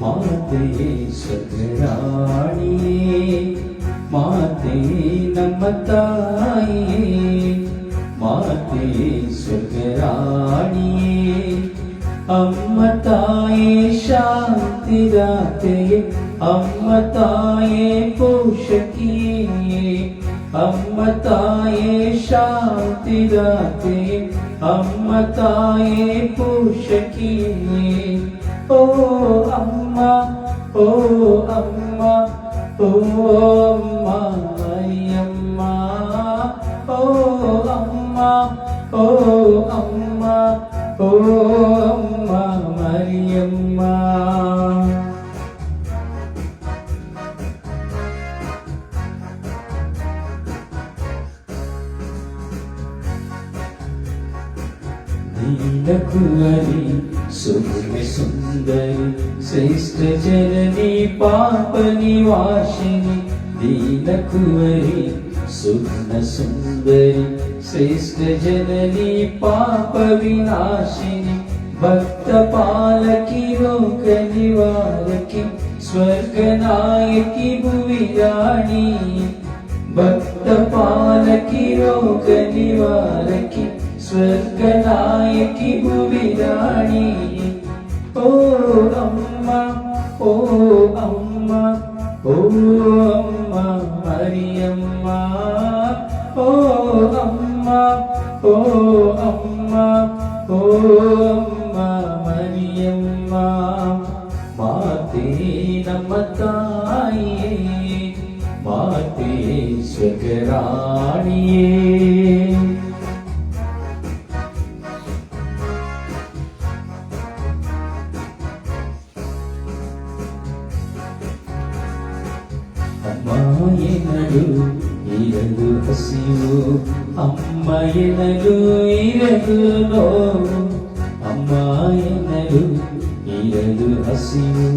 മറത്തേ അമ്മത്തായേ ശാന്തിദാത്തേ അമ്മത്തായേ പൂഷക്കിന്നേ ഓ അമ്മ ഓ അമ്മ ഓ അമ്മ അയ്യമ്മ ഓ അമ്മ ഓ അമ്മ ഓ അമ്മ മരിയമ്മ कुवरि सुन्दर श्रेष्ठ जननी पापनिवासिनि दीनकुवरि सुन सुन्दर श्रेष्ठ पापविनाशिनि भक्तपालकि लोकनिवारकि स्वर्गनायकि भुविराणि भक् पालकी रोग സ്വർഗനായകി ഭുവിരാണി ഓ അമ്മ ഓ അമ്മ ഓ അമ്മ മറിയമ്മ. ഓ അമ്മ ഓ അമ്മ ഓ അമ്മ മറിയമ്മ. മാതേ നമ്മ തായേ മാതേ സ്വകരാണിയേ ಅಮ್ಮ ಎನ್ನಲು ಇರಲು ನೋವು ಅಮ್ಮ ಎನ್ನಲು ಇರಲು ಹಸಿವು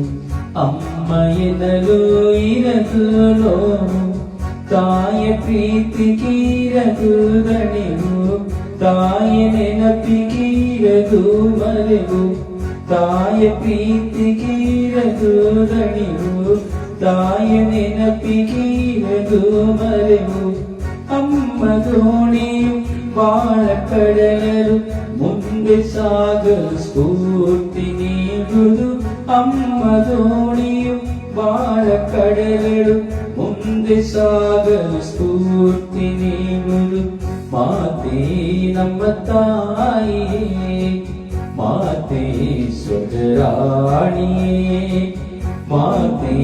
ಅಮ್ಮ ಎನ್ನಲು ಇರಲು ನೋವು ತಾಯ ಪ್ರೀತಿಗೀರದು ದಣಿವು ತಾಯ ನೆನಪಿಗೀರದು ಮರೆವು ತಾಯ ಪ್ರೀತಿಗೀರದು ದಣಿವು ತಾಯ ನೆನಪಿಗೀರದು ಮರೆವು ಅಮ್ಮ ದೋಣಿಯು ಬಾಳ ಕಡಲರು ಮುಂದೆ ಸಾಗಲು ಸ್ಫೂರ್ತಿ ನೀಡುವುದು ಅಮ್ಮ ದೋಣಿಯು ಬಾಳ ಕಡಲರು ಮುಂದೆ ಸಾಗಲು ಸ್ಫೂರ್ತಿ ನೀಡುವುದು ಮಾತೆ ನಮ್ಮ ತಾಯಿಯೇ ಮಾತೆ ಸ್ವರ್ಗರಾಣಿಯೇ ಮಾತೆ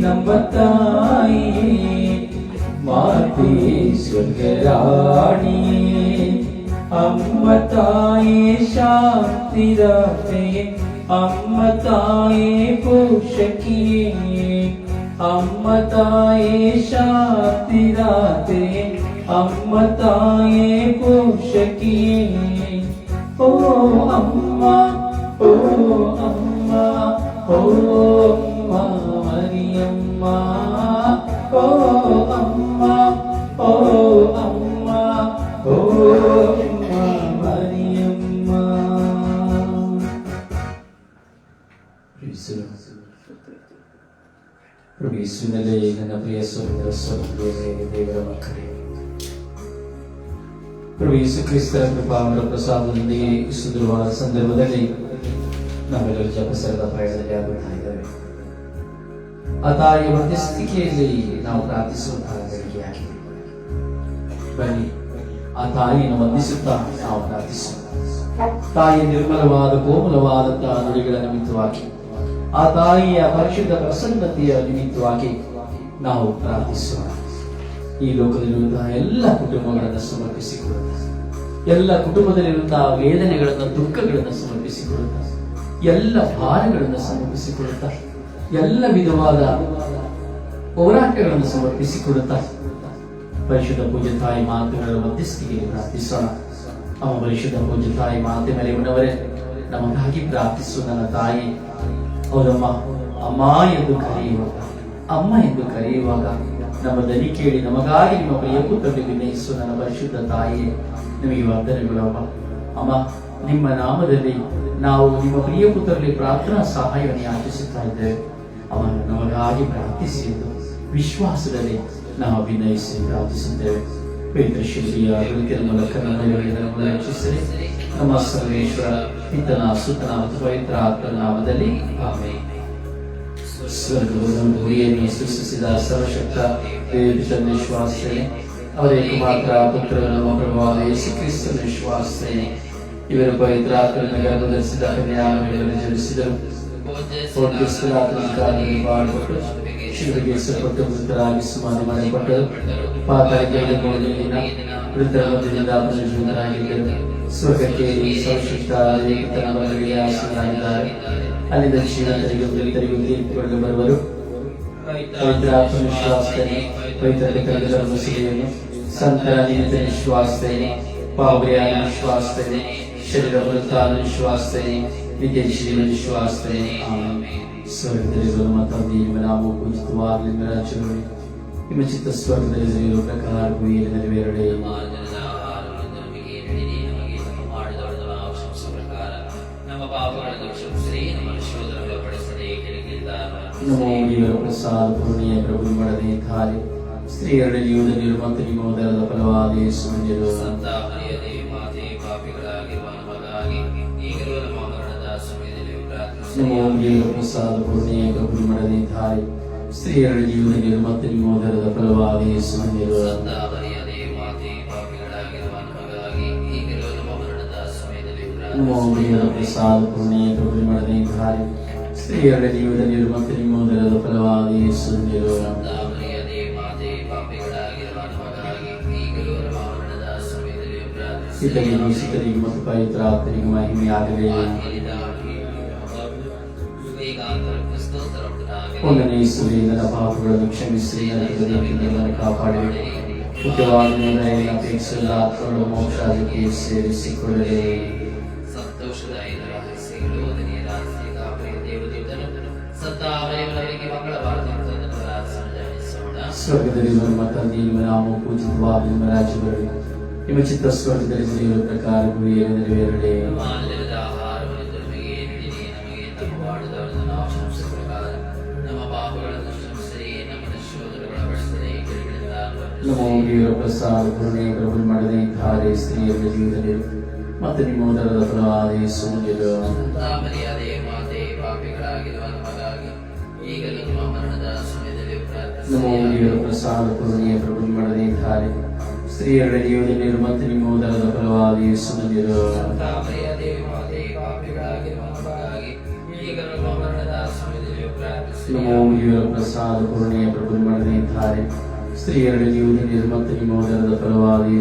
ನಮ್ಮ ತಾಯಿಯೇ ಮಾತೆ ಸ್ವರ್ಗರಾಣಿಯೇ അമ്മ തായേ ശാന്തിദാതയെ അമ്മ തായേ പോഷക്കിയേ അമ്മ തായേ ശാന്തിദാതയെ അമ്മ തായേ പോഷക്കിയേ ഓ അമ്മ ഓ അമ്മ ഓ അമ്മ മരിയമ്മ ഓ ಯೇಸುವಿನಲ್ಲೇ ನನ್ನ ಪ್ರಿಯ ಸಹೋದರ ಸಹೋದರಿಯರೇ ದೇವರ ಮಕ್ಕಳೇ. ಪ್ರಭು ಯೇಸು ಕ್ರಿಸ್ತರ ಕೃಪಾವರ ಪ್ರಸಾದದೊಂದಿಗೆ ಈ ಸುಂದರವಾದ ಸಂದರ್ಭದಲ್ಲಿ ನಾವೆಲ್ಲರೂ ಜಪಸರದ ಪ್ರಯಾಣದಲ್ಲಿ ಆಗುತ್ತಾ ಇದ್ದೇವೆ ತಾಯಿಯ ಮಧ್ಯಸ್ಥಿಕೆಯಲ್ಲಿ ನಾವು ಪ್ರಾರ್ಥಿಸುವಂತಹ ಗಳಿಗೆಯಾಗಿದೆ ಬನ್ನಿ, ಆ ತಾಯಿಯನ್ನು ವಂದಿಸುತ್ತಾ ನಾವು ಪ್ರಾರ್ಥಿಸೋಣ. ತಾಯಿ ನಿರ್ಮಲವಾದ, ಕೋಮಲವಾದಂತಹ ನುಡಿಗಳ ನಿಮಿತ್ತವಾಗಿ. ಆ ತಾಯಿಯ ಪರಿಶುದ್ಧ ಪ್ರಸನ್ನತೆಯ ನಿಮಿತ್ತವಾಗಿ ನಾವು ಪ್ರಾರ್ಥಿಸೋಣ. ಈ ಲೋಕದಲ್ಲಿರುವಂತಹ ಎಲ್ಲ ಕುಟುಂಬಗಳನ್ನು ಸಮರ್ಪಿಸಿಕೊಳ್ಳುತ್ತ ಎಲ್ಲ ಕುಟುಂಬದಲ್ಲಿರುವಂತಹ ವೇದನೆಗಳನ್ನು, ದುಃಖಗಳನ್ನು ಸಮರ್ಪಿಸಿಕೊಳ್ಳುತ್ತ ಎಲ್ಲ ಭಾರಗಳನ್ನು ಸಮರ್ಪಿಸಿಕೊಡುತ್ತಾ. ಎಲ್ಲ ವಿಧವಾದ ಹೋರಾಟಗಳನ್ನು ಸಮರ್ಪಿಸಿಕೊಡುತ್ತಾ. ಪರಿಶುದ್ಧ ಪೂಜೆ ತಾಯಿ ಮಾತುಗಳ ಮಧ್ಯಸ್ಥಿಗೆ ಪ್ರಾರ್ಥಿಸೋಣ. ನಮ್ಮ ಪರಿಶುದ್ಧ ಪೂಜೆ ತಾಯಿ ಮಾತೆ ಮೇಲೆ ನಮಗಾಗಿ ಪ್ರಾರ್ಥಿಸು ನನ್ನ ತಾಯಿ. ಹೌದಮ್ಮ ಅಮ್ಮ ಎಂದು ಕರೆಯುವಾಗ, ಅಮ್ಮ ಎಂದು ಕರೆಯುವಾಗ, ನಮ್ಮ ದನಿ ಕೇಳಿ ನಮಗಾಗಿ ನಿಮ್ಮ ಪ್ರಿಯ ಪುತ್ರರಿಗೆ ವಿನಯಿಸು ನನ್ನ ಪರಿಶುದ್ಧ ತಾಯಿಯೇ. ನಿಮಗೆ ವಂದನೆಗಳಮ್ಮ ಅಮ್ಮ, ನಿಮ್ಮ ನಾಮದಲ್ಲಿ ನಾವು ನಿಮ್ಮ ಪ್ರಿಯ ಪುತ್ರರಲ್ಲಿ ಪ್ರಾರ್ಥನಾ ಸಹಾಯವನ್ನು ಯಾಚಿಸುತ್ತಾ ಇದ್ದೇವೆ. ಅವನು ನಮಗಾಗಿ ಪ್ರಾರ್ಥಿಸಿ ಎಂದು ವಿಶ್ವಾಸದಲ್ಲಿ ನಾವು ಅಭಿನಯಿಸಿ ಪ್ರಾರ್ಥಿಸುತ್ತೇವೆ. ಪವಿತ್ರ ಶಿಲ್ಪಿಯ ಮೂಲಕ ನಮ್ಮ ರಕ್ಷಿಸಲಿ ನಮ್ಮ ಸರ್ವೇಶ್ವರ ಪಿತನ ಸುತನ ಮತ್ತು ಪವಿತ್ರ ಆತ್ಮನ ನಾಮದಲ್ಲಿ ಆಮೇಲೆ ಸ್ವರ್ಗವನ್ನು ಗುರಿಯನ್ನು ಸೃಷ್ಟಿಸಿದ ಸರ್ವಶಕ್ತ ದೇವಿತನ ವಿಶ್ವಾಸನೆ ಅವರ ಏಕಮಾತ್ರ ಪುತ್ರ ನಮ್ಮ ಪ್ರಭಾವ ಯೇಸು ಕ್ರಿಸ್ತನ ವಿಶ್ವಾಸನೆ ಇವರ ಪವಿತ್ರ ಆತ್ಮನ ಗರ್ಭಧರಿಸಿದ ಕನ್ಯಾಮರಿಗಳನ್ನು ಜನಿಸಿದರು ಬಾಳ್ಪಟ್ಟು ಶಿವರಿಗೆ ಸಲ್ಪಟ್ಟು ಮೃತರಾಗಿ കേസുപെട്ട് വൃത്തരാവിസ്മാനം അറിയപ്പെട്ട് പാതായ്ക്കയുടെ കോടതിയിലില്ല വൃത്തരാജിന്റെ സ്വർഗക്കേരി സവിശിഷ്ടാസിനായി അതിന്റെ ക്ഷീണത്തിലേക്കും തിരിത്തരികും തിരിച്ചുകൊണ്ട് വരുവരും പവിത്രാത്മവിശ്വാസത്തിന് പവിത്രത്തിൽ ചെയ്യുന്നു സന്താനീയത്തെ വിശ്വാസത്തിന് പാപയാന വിശ്വാസത്തിന് ಪಾವರಿಯಾದ ವಿಶ್ವಾಸನೆ ಶರೀರ ಬರುತ್ತಾದ ವಿಶ್ವಾಸನೆ ನಿತ್ಯ ಜೀವನ ವಿಶ್ವಾಸನೆ ಆಮೇಲೆ ಸ್ವರ್ಗದಲ್ಲಿ ಮತ್ತು ನಿಮ್ಮ ನಾವು ಪೂಜಿತವಾಗಲಿ ನಿಮ್ಮ ರಾಜ್ಯಗಳು ನಿಮ್ಮ ಚಿತ್ತ ಸ್ವರ್ಗದಲ್ಲಿ ನಡೆಯುವ ಪ್ರಕಾರ ಭೂಮಿಯಲ್ಲಿ ನೆರವೇರಡೆ ನಮ್ಮ ಪಾಪಗಳನ್ನು ಕ್ಷಮಿಸಿರಿ ನಮ್ಮ ಶೋಧನೆಗಳ ಪಡಿಸದೆ ಕೆಳಗಿದ್ದಾರೆ ನಮೋ ದೇವರ ಪ್ರಸಾದ ಪೂರ್ಣಿಯ ಪ್ರಭು ಮಾಡದೆ ಧಾರೆ ಸ್ತ್ರೀಯರಲ್ಲಿ ಯೂದನಿರು ಮತ್ತು ನಿಮ್ಮ ಉದರದ ಫಲವಾದ ಯೇಸುವಿನರು ಪ್ರಸಾದ ಪೂರ್ಣಿಯ ಪ್ರಭು ಮಾಡದೆ ಧಾರೆ ಸ್ತ್ರೀಯರಲ್ಲಿ ಯೂದನಿರು ಮತ್ತು ನಿಮ್ಮ ಉದರದ ಫಲವಾದ ಯೇಸುವಿನರು ಸಂತ ಮರಿಯದೇ ಮಾತೆ ಪಾಪಿಗಳಾಗಿರುವ ನಮಗಾಗಿ ಈಗಲೂ ನಮ್ಮ ಮರಣದ ಸಮಯದಲ್ಲಿ ಪ್ರಾರ್ಥಿಸಿರಿ ಸಿದ್ಧರಿಗೂ ಸಿದ್ಧರಿಗೂ ಮತ್ತು ಪವಿತ್ರ ಆತ್ಮರಿಗೂ ಮಹಿಮೆಯಾಗಲಿ ಅದನ್ನೇ ರಹಸ್ಯ ಕಾಪರಿ ದೇವದೂತನು ಸತ್ತಾವಯವರಿಗೆ ಮಂಗಳವಾರದಿಂದ ಪ್ರಾರ್ಥನೆ ಜಪಿಸೋಣ ಸ್ವರ್ಗದಲ್ಲಿ ನಮ್ಮ ತಂದೆ ನಿಮ್ಮ ನಾಮ ಪೂಜಿತವಾದ ನಿಮ್ಮ ರಾಜ್ಯ ಬರಲಿ ನಿಮ್ಮ ಚಿತ್ತ ಸ್ವರ್ಗದಲ್ಲಿ ನಡೆಯುವ ಪ್ರಕಾರ ಗುರಿಯಲ್ಲಿ ನೆರವೇರಲಿ ದೇವರ ಪ್ರಸಾದ ಕರುಣೆ ಪ್ರಭು ಮಾಡದೆ ಸ್ತ್ರೀಯರ ಮತ್ತು ನಿಮ್ಮ ಉದರದ ಫಲವಾದ ನಮ್ಮ ಪ್ರಸಾದ ಕರುಣೆಯ ಪ್ರಭು ಮಾಡದೆ ಧಾರೆ ಸ್ತ್ರೀಯರ ಜೀವನದಲ್ಲಿ ಮತ್ತು ನಿಮ್ಮ ಉದರದ ಫಲವಾದ ಈಗಲೂ ನಮ್ಮ ಪ್ರಸಾದ ಕರುಣೆಯ ಪ್ರಭು ಮಾಡದೆ ಧಾರೆ ಸ್ತ್ರೀಯರ ಜೀವನದಲ್ಲಿ ಮತ್ತು ನಿಮ್ಮ ಉದರದ ಫಲವಾದ ಈಗಲೂ ನಮ್ಮ ಪ್ರಸಾದ ಕರುಣೆಯ ಪ್ರಭು ಮಾಡದೆ ಸ್ತ್ರೀಯರ സ്ത്രീകളുടെ ന്യൂന ജന്മത്തിന് മോദരത ഫലവാദി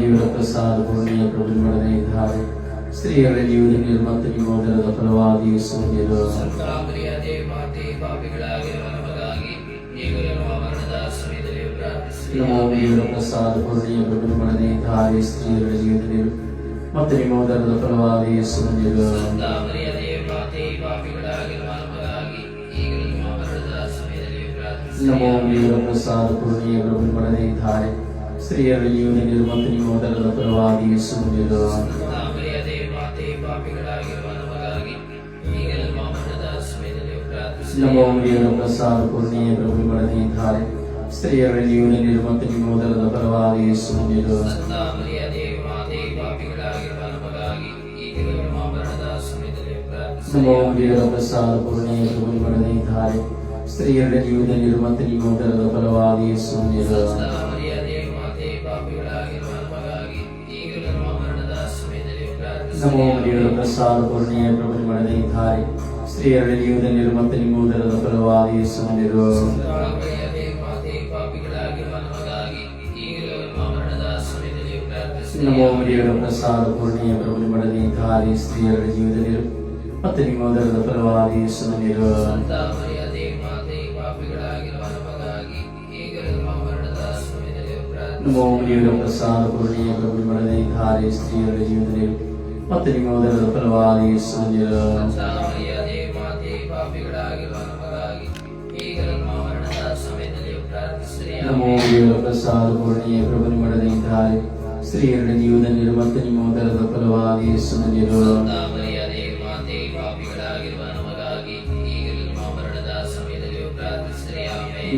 ജീവപ്രസാദ പുണ്യ പ്രഭുമടനെ ധാരി സ്ത്രീകളുടെ ന്യൂന നിർമ്മത്തിന് മോദരത ഫലവാദി സൂര്യരോ പ്രസാദ പുണ്യ പ്രഭുമടനെ ധാരി സ്ത്രീകളുടെ ജീവിതത്തിൽ മത്തിരി മോദരത ഫലവാദി സൂര്യരോ ಯೇಸುವಿನರು ಮರ್ಯಾದೆ ಮಾತೆ ಪಾಪಿಗಳಾಗಿರುವ ನಮಗಾಗಿ ಈಗಲೂ ನಮ್ಮ ಮರಣದ ಸಮಯದಲ್ಲಿ ಪ್ರಾರ್ಥಿಸಿ ನಮೋ ದೇವರ ಪ್ರಸಾದ ಕರುಣೆಯ ಪ್ರಭು ಮಾಡದೆ ಧಾರೆ ಸ್ತ್ರೀಯರ ಜೀವನದಲ್ಲಿ ಮತ್ತು ನಿಮ್ಮ ಉದರದ ಫಲವಾದ ಯೇಸುವಿನರು ಮರ್ಯಾದೆ ಮಾತೆ ಪಾಪಿಗಳಾಗಿರುವ ನಮಗಾಗಿ ಈಗಲೂ ನಮ್ಮ ಮರಣದ ಸಮಯದಲ್ಲಿ ಪ್ರಾರ್ಥಿಸಿ ನಮೋ ದೇವರ ಪ್ರಸಾದ ಕರುಣೆಯ ಪ್ರಭು സ്ത്രീകളുടെ ജീവിത നിരുമത്തിനും മുതിർന്ന ഫലവാദിയെ സുന്യത നമോ മരിയുടെ പ്രസാദ പൂർണിയെ പ്രഭുമണി ധാരി സ്ത്രീകളുടെ ജീവിത നിരുമത്തിനും മുതിർന്ന ഫലവാദിയെ സുന്യത നമോ മരിയുടെ പ്രസാദ പൂർണിയെ പ്രഭുമണി ധാരി സ്ത്രീകളുടെ ജീവിത നിരുമത്തിനും മുതിർന്ന ഫലവാദിയെ സുന്യത ಫಲವಾದ പ്രസാദ ಸಂತ ಮರ್ಯಾದೆ ಮಾತೆ സ്ത്രീയുടെ ജീവിതത്തിൽ ಈಗಲೂ ನಿಮ್ಮ ಮರಣದ ಸಮಯದಲ್ಲಿ ಪ್ರಾರ್ಥಿಸಿರಿ ನಮೋ ದೇವರ ದೇವ ಪ್ರಸಾದ ಪೂರ್ಣಿಯ ಪ್ರಭು ನಿಮ್ಮೊಡನಿದ್ದಾರೆ ಸ್ತ್ರೀಯರ ಧನ್ಯರು ಮತ್ತು ನಿಮ್ಮ ಉದರದ ಫಲವಾಗಿ ಯೇಸು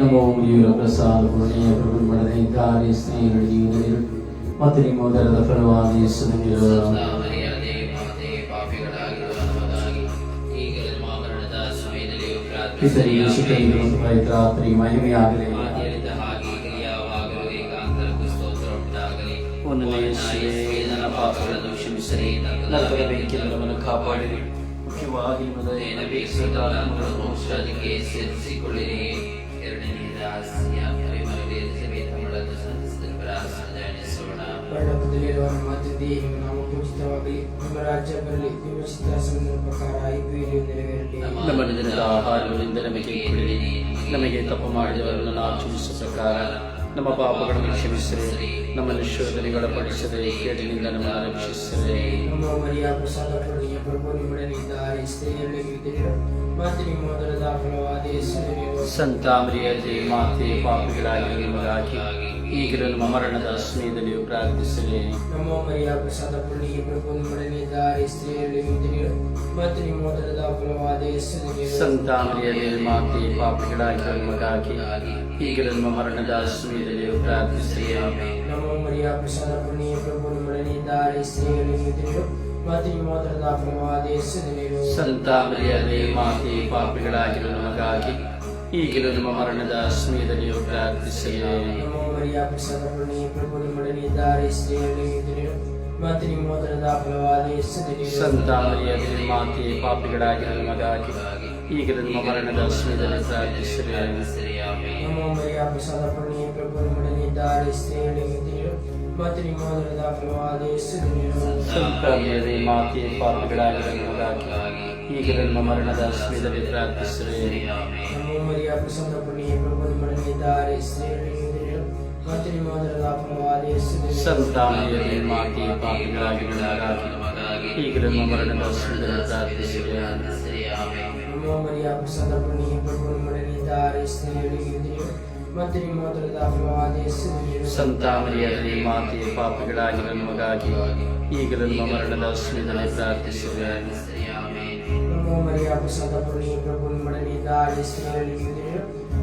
ನಮೋ ದೇವ ಪ್ರಸಾದ ಪುಣ್ಯ ಪ್ರಭು ಸ್ತ್ರೀಯರೊಡನೆ ನೀವು ಧನ್ಯರು ಮತ್ತು ನಿಮ್ಮ ಉದರದ ಫಲವಾಗಿ ಯೇಸು ಧನ್ಯರು ಮರ್ಯಾದೆ ಮಾತೆ ಪಾಪಿಗಳಾಗಿರುವ ನಮಗಾಗಿ ಈಗಲೂ ನಮ್ಮ ಮರಣದ ಸಮಯದಲ್ಲಿ ಪ್ರಾರ್ಥಿಸಿರಿ ಪಿತರಿಗೆ ಸುತರಿಗೆ ಮತ್ತು ಪವಿತ್ರಾತ್ರಿಗೆ ಮಹಿಮೆಯಾಗಲಿ. ನನ್ನ ಪಾಪಗಳನ್ನು ಕ್ಷಮಿಸಿರಿ. ನರಕದ ಬೆಂಕಿಯಿಂದ ಕಾಪಾಡಿರಿ. ಮುಖ್ಯವಾಗಿ ಬೇಸರಗಳನ್ನು ಅಪೇಕ್ಷಿಸುತ್ತಾ ಮೋಕ್ಷಕ್ಕೆ ಸೇರಿಸಿಕೊಳ್ಳಿರಿ. ಪರಲೋಕದಲ್ಲಿರುವ ನಮ್ಮ ತಂದೆಯೇ ನಿಮ್ಮ ನಾಮ ಪೂಜಿತವಾಗಲಿ ನಿಮ್ಮ ರಾಜ್ಯ ಬರಲಿ. ನಿಮ್ಮ ಚಿತ್ತಾಸನದ ಪ್ರಕಾರ ಆಯ್ಕೆ ನೆರವೇರಲಿ. ನಮ್ಮ ದಿನದ ಆಹಾರಗಳಿಂದ ನಮಗೆ ಕೊಡಿರಿ ನಮಗೆ ತಪ್ಪು ಮಾಡಿದವರನ್ನು ನಾವು ಕ್ಷಮಿಸುವ ಪ್ರಕಾರ ನಮ್ಮ ಪಾಪಗಳನ್ನು ಕ್ಷಮಿಸಿರಿ ನಮ್ಮನ್ನು ಶೋಧನೆಗಳ ಪಡಿಸದೆ ಕೇಡಿನಿಂದ ನಮ್ಮನ್ನು ರಕ್ಷಿಸಿರಿ. ನಮ್ಮ ಮರಿಯ ಪ್ರಸಾದ ಪ್ರಭು ಮತ್ತು ನಿಮ್ಮ ಮೊದಲದ ಫಲವಾದ ಮಾತೆ ಪಾಪಿಗಳಾಗಿ ನಮಗಾಗಿ ಈಗಲೂ ಮಮರಣದ ಮರಣದ ಪ್ರಾರ್ಥಿಸಲಿ. ನಮ್ಮ ಮರಿಯ ಪ್ರಸಾದ ಪೂರ್ಣಿಯ ಪ್ರಭು ನಿಮ್ಮೊಡನಿದ್ದಾರೆ ಸ್ತ್ರೀಯರಲ್ಲಿ ಇದ್ದೀರಿ ಮತ್ತು ನಿಮ್ಮ ಮೊದಲದ ಫಲವಾದ ಯೇಸುವಿನ ಸಂತ ಮರಿಯದೇ ಮಾತೆ ಪಾಪಿಗಳಾಗಿ ನಮಗಾಗಿ ಈಗಲೂ ಮಮರಣದ ಮರಣದ ಸಮಯದಲ್ಲಿಯೂ ಪ್ರಾರ್ಥಿಸಿರಿ ನಮ್ಮ ಮರಿಯ ಪ್ರಸಾದ ಪೂರ್ಣಿಯ ಪ್ರಭು ನಿಮ್ಮೊಡನಿದ್ದಾರೆ ಸ್ತ್ರೀಯರಲ್ಲಿ ಇದ್ದೀರಿ ಮತ್ತು ನಿಮ್ಮ ಮೊದಲದ ಫಲವಾದ ಯೇಸುವಿನ ಸಂತ ಮಾತೆ ಈಗಲೂ ಮರಣದ ನಮ್ಮ ಮರಿಯ ಪ್ರಸಾದ ಪೂರ್ಣಿಯ ಪ್ರಭು ನಿಮ್ಮೊಡನಿದ್ದಾರೆ ಸ್ತ್ರೀಯರಲ್ಲಿ ಇದ್ದೀರಿ ಮತ್ತು ನಿಮ್ಮ ಮೊದಲದ ಫಲವಾದ ಯೇಸುವಿನ ಸಂತ ಮರಿಯದೇ ಮಾತೆ ಪಾಪಿಗಳಾಗಿರೋ ನಮಗಾಗಿ ಈಗಲೂ ನಮ್ಮ ಮರಣದ ಸಮಯದಲ್ಲಿ ಪ್ರಾರ್ಥಿಸಿರಿ ನಮ್ಮ ಮರಿಯ ಪ್ರಸಾದ ಪೂರ್ಣಿಯ ಪ್ರಭು ನಿಮ್ಮೊಡನಿದ್ದಾರೆ ಸ್ತ್ರೀಯರಲ್ಲಿ ಇದ್ದೀರಿ ಮತ್ತು ನಿಮ್ಮ ಮೊದಲದ ಫಲವಾದ ಯೇಸುವಿನ ಸಂತ ಮರಿಯದೇ ಮಾತೆ ಪಾಪಿಗಳಾಗಿರೋ ನಮಗಾಗಿ ಈಗಲೂ ನಮ್ಮ ಮರಣದ ಸಮಯದಲ್ಲಿ ಪ್ರಾರ್ಥಿಸಿರಿ ನಮ್ಮ ಮರಿಯ ಪ್ರಸಾದ ಪೂರ್ಣಿಯ ಪ್ರಭು ನಿಮ್ಮೊಡನಿದ್ದಾರೆ ಸ್ತ್ರೀಯರಲ್ಲಿ ಇದ್ದೀರಿ ಮತ್ತು ನಿಮ್ಮ ಮೊದಲದ ಫಲವಾದ ಯೇಸುವಿನ ಸಂತ ಮರಿಯದೇ ಮಾತೆ ಪಾಪಿಗಳಾಗಿರೋ ನಮಗಾಗಿ ಈಗಲೂ ನಮ್ಮ ಮರಣದ ಸಮಯದಲ್ಲಿ ಪ್ರಾರ್ಥಿಸಿರಿ ನಮ್ಮ ಮರಿಯ ಪ್ರಸಾದ ಪೂರ್ಣಿಯ ಪ್ರಭು ನಿಮ್ಮೊಡನಿದ್ದಾರೆ ಸ್ತ್ರೀಯರಲ್ಲಿ ಇದ್ದೀರಿ ಮತ್ತು സന്താനമാക്കി പാപികളാകുന്നതാകാകി ഈ ഗ്രന്ഥമരുടെ ദർശനത്തിന് പ്രാർത്ഥിക്കുകയാണ് സന്താമരിയതയെ മാതിയെ പാപികളാകി നന്മകാകി ഈ ഗ്രന്ഥമരുടെ ദർശനത്തിനെ പ്രാർത്ഥിക്കുകയാണ്